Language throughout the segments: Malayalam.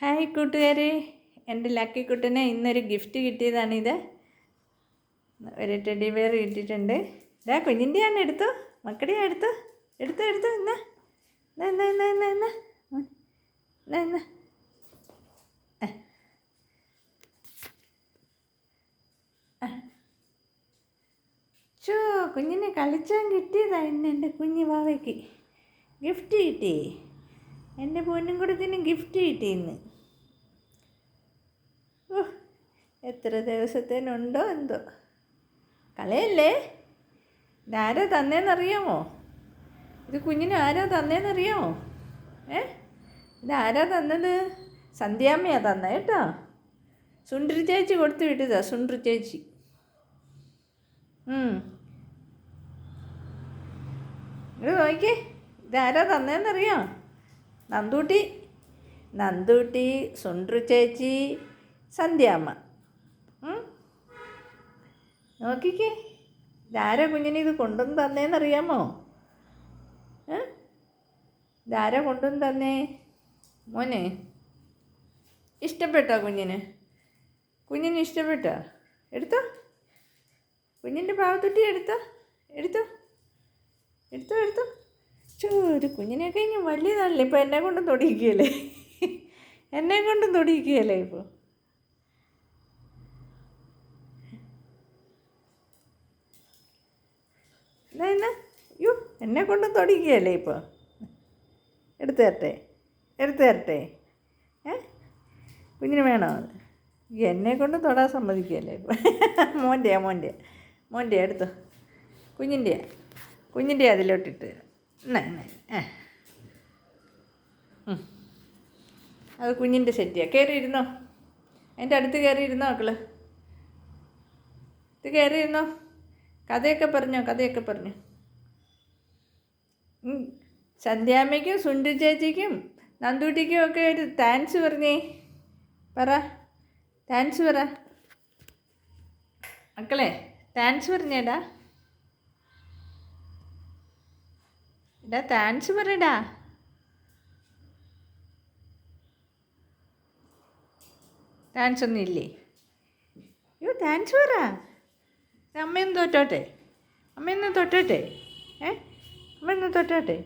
ഹായ് കൂട്ടുകാരെ. എന്റെ ലക്കി കുട്ടനെ ഇന്നൊരു ഗിഫ്റ്റ് കിട്ടിയതാണിത്. ഒരു ടെഡി ബെയർ കിട്ടിയിട്ടുണ്ട് ഇതാ കുഞ്ഞിന്റെയാണ് എടുത്തു? മക്കടെയാ എടുത്തു? എടുത്തു എടുത്തു എന്നാ എന്നാ എന്നാ എന്നാ എന്നാ എന്നാ എന്നാ ചോ കുഞ്ഞിനെ കളിച്ചാൻ കിട്ടിയതാണ് എന്റെ കുഞ്ഞു വാവയ്ക്ക്. ഗിഫ്റ്റ് കിട്ടി. എന്റെ പൊന്നും കൂടത്തിന് ഗിഫ്റ്റ് കിട്ടി ഇന്ന് ഓ എത്ര ദിവസത്തേനുണ്ടോ എന്തോ. കളയല്ലേ? ഇതാരാ തന്നേന്നറിയാമോ? ഇത് കുഞ്ഞിന് ആരാ തന്നേന്നറിയാമോ? ഏ? ഇതാരാ തന്നത്? സന്ധ്യാമ്മയാ തന്ന കേട്ടോ. സുണ്ടരി ചേച്ചി കൊടുത്തു വിട്ടതാ സുണ്ടരി ചേച്ചി. ഇത് നോക്കിയേ ഇതാരാ തന്നേന്നറിയോ നന്ദൂട്ടി നന്ദൂട്ടി സുണ്ട്രു ചേച്ചി സന്ധ്യാമ്മ. നോക്കിക്കേ ഇതാരാ കുഞ്ഞിനെ ഇത് കൊണ്ടുവന്ന് തന്നേന്നറിയാമോ ഇതാരാ കൊണ്ടുവന്ന് തന്നേ? മോനെ ഇഷ്ടപ്പെട്ടോ കുഞ്ഞിന്? കുഞ്ഞിന് ഇഷ്ടപ്പെട്ടോ? എടുത്തോ? കുഞ്ഞിന്റെ പാവത്തൊട്ടി എടുത്തോ? എടുത്തോ? എടുത്തോ എടുത്തോ? ഒരു കുഞ്ഞിനെയൊക്കെ കഴിഞ്ഞ് വലിയതാണല്ലേ ഇപ്പോൾ എന്നെ കൊണ്ടും തൊടിയിക്കുകയല്ലേ? എന്നെ കൊണ്ടും തൊടിയിക്കുകയല്ലേ ഇപ്പോൾ എന്നാ എന്നാ? യോ എന്നെ കൊണ്ടും തൊടിയിക്കുകയല്ലേ ഇപ്പോൾ എടുത്തു തരട്ടെ എടുത്തു തരട്ടെ. ഏ? കുഞ്ഞിന് വേണോ? എന്നെ കൊണ്ട് തൊടാൻ സമ്മതിക്കുകയല്ലേ മോന്റെയാ മോന്റെ മോന്റെ എടുത്തോ. കുഞ്ഞിന്റെയാ കുഞ്ഞിന്റെ അതിലോട്ടിട്ട്. അത് കുഞ്ഞിന്റെ ശരിയാണ് കയറി ഇരുന്നോ എന്റെ അടുത്ത് കയറി ഇരുന്നോ മക്കൾ? ഇത് കയറി ഇരുന്നോ കഥയൊക്കെ പറഞ്ഞോ കഥയൊക്കെ പറഞ്ഞു. സന്ധ്യാമ്മയ്ക്കും സുണ്ടു ചേച്ചിക്കും നന്ദൂട്ടിക്കും ഒക്കെ ഒരു താങ്ക്സ് പറഞ്ഞേ. പറ. താങ്ക്സ് പറ. മക്കളെ താങ്ക്സ് പറഞ്ഞേടാ. എടാ താങ്ക്സ് പറയടാ. താങ്ക്സ് ഒന്നും ഇല്ലേ? അയ്യോ താങ്ക്സ് പറ. അമ്മയൊന്ന് തൊട്ടോട്ടെ? അമ്മയൊന്ന് തൊട്ടോട്ടെ? ഏ? അമ്മയൊന്ന് തൊട്ടോട്ടെ?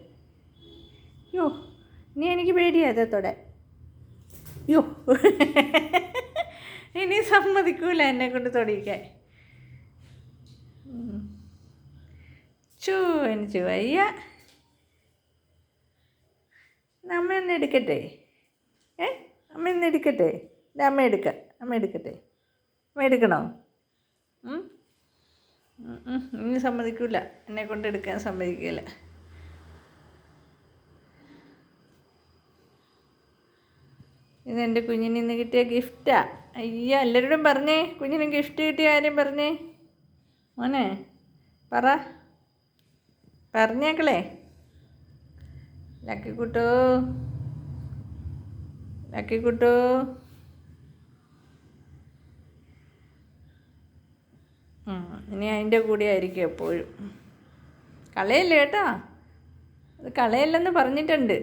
യോ നീ എനിക്ക് പേടിയാ തൊടാൻ യോ ഇനി സമ്മതിക്കൂല എന്നെ കൊണ്ട് തൊടിയിക്കാൻ ഉം. ചൂ എനിക്ക് വയ്യ. അമ്മ എന്നെ എടുക്കട്ടെ. ഏ? അമ്മ എന്നെ എടുക്കട്ടെ. എന്റെ അമ്മ എടുക്കാം. അമ്മ എടുക്കട്ടെ. അമ്മ എടുക്കണോ. ഇനി സമ്മതിക്കൂല. എന്നെ കൊണ്ട് എടുക്കാൻ സമ്മതിക്കില്ല ഇത് എന്റെ കുഞ്ഞിന് ഇന്ന് കിട്ടിയ ഗിഫ്റ്റാ. അയ്യ എല്ലാവരോടും പറഞ്ഞേ. കുഞ്ഞിന് ഗിഫ്റ്റ് കിട്ടിയ കാര്യം പറഞ്ഞേ. മോനെ പറ. പറഞ്ഞേക്കളേ. ലക്കി കുട്ടു. ലക്കി കുട്ടു. ഇനി അതിന്റെ കൂടെ ആയിരിക്കും എപ്പോഴും. കളയല്ലേ കേട്ടോ? അത് കളയല്ലെന്ന് പറഞ്ഞിട്ടുണ്ട്.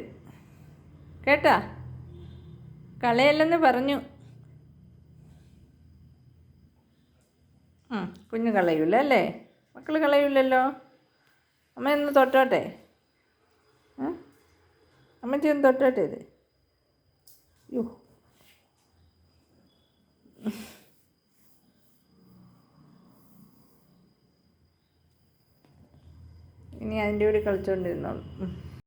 കേട്ടാ? കളയല്ലെന്ന് പറഞ്ഞു. കുഞ്ഞ് കളയൂല അല്ലേ മക്കൾ കളയൂലല്ലോ അമ്മ ഒന്ന് തൊട്ടോട്ടെ? അമ്മച്ചി ഒന്ന് തൊട്ടോട്ടെ ഇത് യോ ഇനി അതിന്റെ കൂടെ കളിച്ചുകൊണ്ടിരുന്നോളൂ.